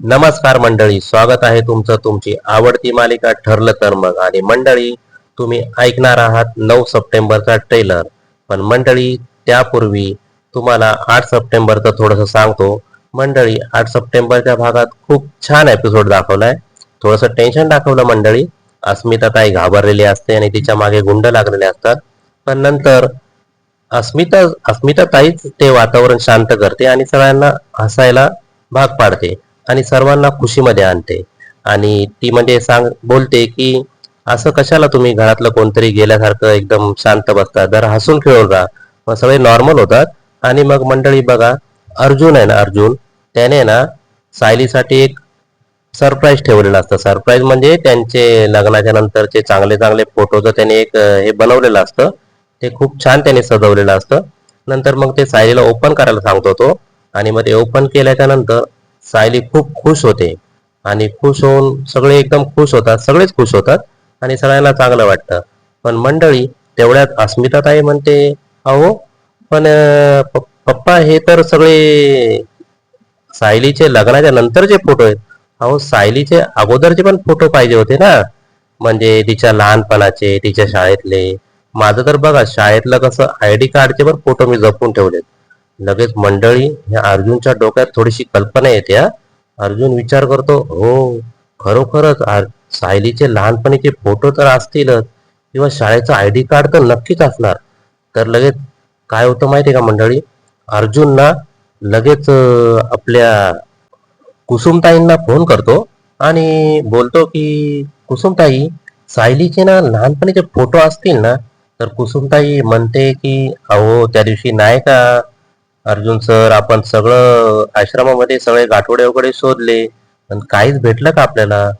नमस्कार मंडळी स्वागत आहे तुमचं. तुमची आवडती मालिका ठरलं तर मग. आणि मंडळी तुम्ही ऐकणार आहात नऊ सप्टेंबरचा ट्रेलर पण मंडळी त्यापूर्वी तुम्हाला आठ सप्टेंबरचं थोडंसं सांगतो. मंडळी आठ सप्टेंबरच्या भागात खूप छान एपिसोड दाखवलाय. थोडंसं टेन्शन दाखवलं मंडळी. अस्मिता ताई घाबरलेली असते आणि तिच्यामागे गुंड लागलेले असतात. पण नंतर अस्मिता अस्मिता ताईच ते वातावरण शांत करते आणि सगळ्यांना हसायला भाग पाडते. आणि सर्वांना खुशीमध्ये आणते. आणि ती म्हणजे सांग बोलते की असं कशाला तुम्ही घरातलं कोणतरी गेल्यासारखं एकदम शांत बसता? जर हसून खेळून राहा मग सगळे नॉर्मल होतात. आणि मग मंडळी बघा अर्जुन आहे ना अर्जुन. त्याने ना सायलीसाठी एक सरप्राईज ठेवलेलं असतं. सरप्राईज म्हणजे त्यांचे लग्नाच्या नंतरचे चांगले चांगले फोटोचं त्याने एक हे बनवलेलं असतं. ते खूप छान त्याने सजवलेलं असतं. नंतर मग ते सायलीला ओपन करायला सांगतो तो. आणि मग ते ओपन केल्याच्यानंतर सायली खूप खुश होते. आणि खुश होऊन सगळे एकदम खुश होतात सगळेच खुश होतात आणि सगळ्यांना चांगलं वाटतं. पण मंडळी तेवढ्यात अस्मिताताई म्हणते अहो पण पप्पा हे तर सगळे सायलीचे लग्नाच्या नंतरचे फोटो आहेत. अहो सायलीचे अगोदरचे पण फोटो पाहिजे होते ना. म्हणजे तिच्या लहानपणाचे तिच्या शाळेतले. माझं तर बघा शाळेतलं कसं आय डी कार्डचे पण फोटो मी जपून ठेवलेत. लगेच मंडळी ह्या अर्जुनच्या डोक्यात थोडीशी कल्पना येते हा. अर्जुन विचार करतो हो खरोखरच सायलीचे लहानपणीचे फोटो तर असतीलच किंवा शाळेचं आय डी कार्ड तर नक्कीच असणार. तर लगेच काय होतं माहितीये का मंडळी? अर्जुन ना लगेच आपल्या कुसुमताईंना फोन करतो आणि बोलतो की कुसुमताई सायलीचे ना लहानपणीचे फोटो असतील ना? तर कुसुमताई म्हणते की अहो त्या दिवशी नाही का अर्जुन सर आपण सगळं आश्रमामध्ये सगळे गाठोडे वगैरे शोधले. पण काहीच भेटलं का आपल्याला?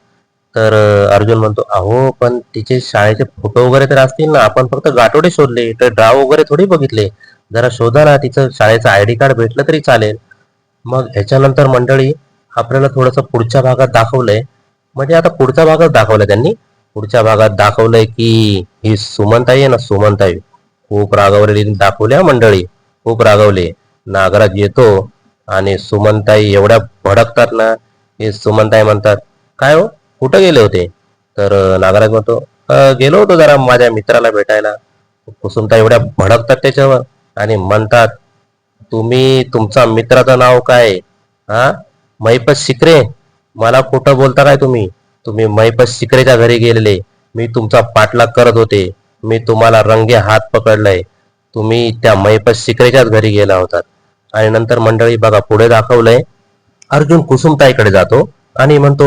तर अर्जुन म्हणतो अहो पण तिचे शाळेचे फोटो वगैरे तर असतील ना. आपण फक्त गाठोडे शोधले. तर ड्राव वगैरे थोडी बघितले. जरा शोधा ना तिचं शाळेचं आय डी कार्ड भेटलं तरी चालेल. मग ह्याच्यानंतर मंडळी आपल्याला थोडंसं पुढच्या भागात दाखवलंय. म्हणजे आता पुढच्या भागात दाखवलंय त्यांनी. पुढच्या भागात दाखवलंय की ही सुमंताई आहे ना सुमंताई खूप रागावलेली दाखवली मंडळी. खूप रागवले. नागराज येतो आणि सुमनताई एवढ्या भडकतात ना हे सुमनताई म्हणतात काय हो कुठं गेले होते? तर नागराज म्हणतो गेलो होतो जरा माझ्या मित्राला भेटायला. कुसुमताई एवढ्या भडकतात त्याच्यावर आणि म्हणतात तुम्ही तुमचा मित्राचं नाव काय आहे? हा? महिपत शिकरे मला खोटं बोलता काय तुम्ही? तुम्ही महिपत शिकरेच्या घरी गेलेले. मी तुमचा पाठलाग करत होते. मी तुम्हाला रंगे हात पकडलाय. तुम्ही त्या मैपस शिकरेच्याच घरी गेला होतात. आणि नंतर मंडळी बघा पुढे दाखवलंय अर्जुन कुसुमताईकडे जातो आणि म्हणतो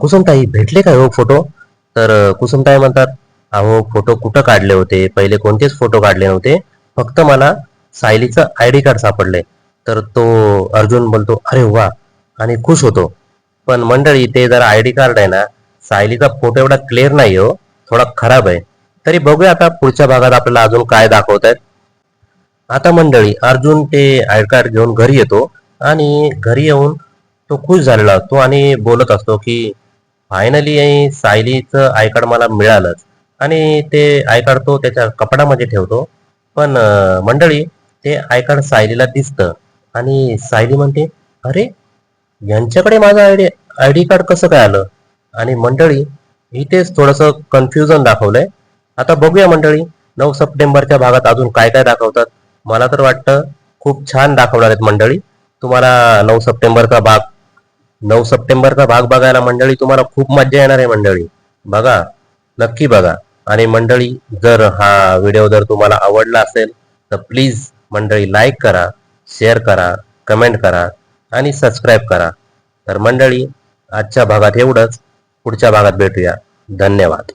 कुसुमताई भेटले काय हो फोटो? तर कुसुमताई म्हणतात अहो फोटो कुठं काढले होते? पहिले कोणतेच फोटो काढले नव्हते. फक्त मला सायलीचं आय डी कार्ड सापडले तर तो अर्जुन बोलतो अरे वा! आणि खुश होतो. पण मंडळी ते जरा आय डी कार्ड आहे ना सायलीचा फोटो एवढा क्लिअर नाही हो थोडा खराब आहे. तरी बघूया आता पुढच्या भागात आपल्याला अजून काय दाखवत आहेत आता मंडळी अर्जुन ते आय कार्ड घेऊन घरी येतो आणि घरी येऊन तो खुश झालेला असतो आणि बोलत असतो की फायनली सायलीचं आय कार्ड मला मिळालंच. आणि ते आय कार्ड तो त्याच्या कपडामध्ये ठेवतो. पण मंडळी ते आय कार्ड सायलीला दिसतं आणि सायली म्हणते अरे यांच्याकडे माझं आयडी आय डी कार्ड कसं काय आलं? आणि मंडळी इथेच थोडंसं कन्फ्युजन दाखवलंय. आता बघूया मंडळी नऊ सप्टेंबरच्या भागात अजून काय काय दाखवतात. मला तर वाटतं खूप छान दाखवणार आहेत मंडळी. तुम्हाला नऊ सप्टेंबरचा भाग नऊ सप्टेंबरचा भाग बघायला मंडळी तुम्हाला खूप मज्जा येणार आहे मंडळी. बघा नक्की बघा. आणि मंडळी जर हा व्हिडिओ जर तुम्हाला आवडला असेल तर प्लीज मंडळी लाईक करा शेअर करा कमेंट करा आणि सबस्क्राईब करा. तर मंडळी आजच्या भागात एवढंच. पुढच्या भागात भेटूया. धन्यवाद.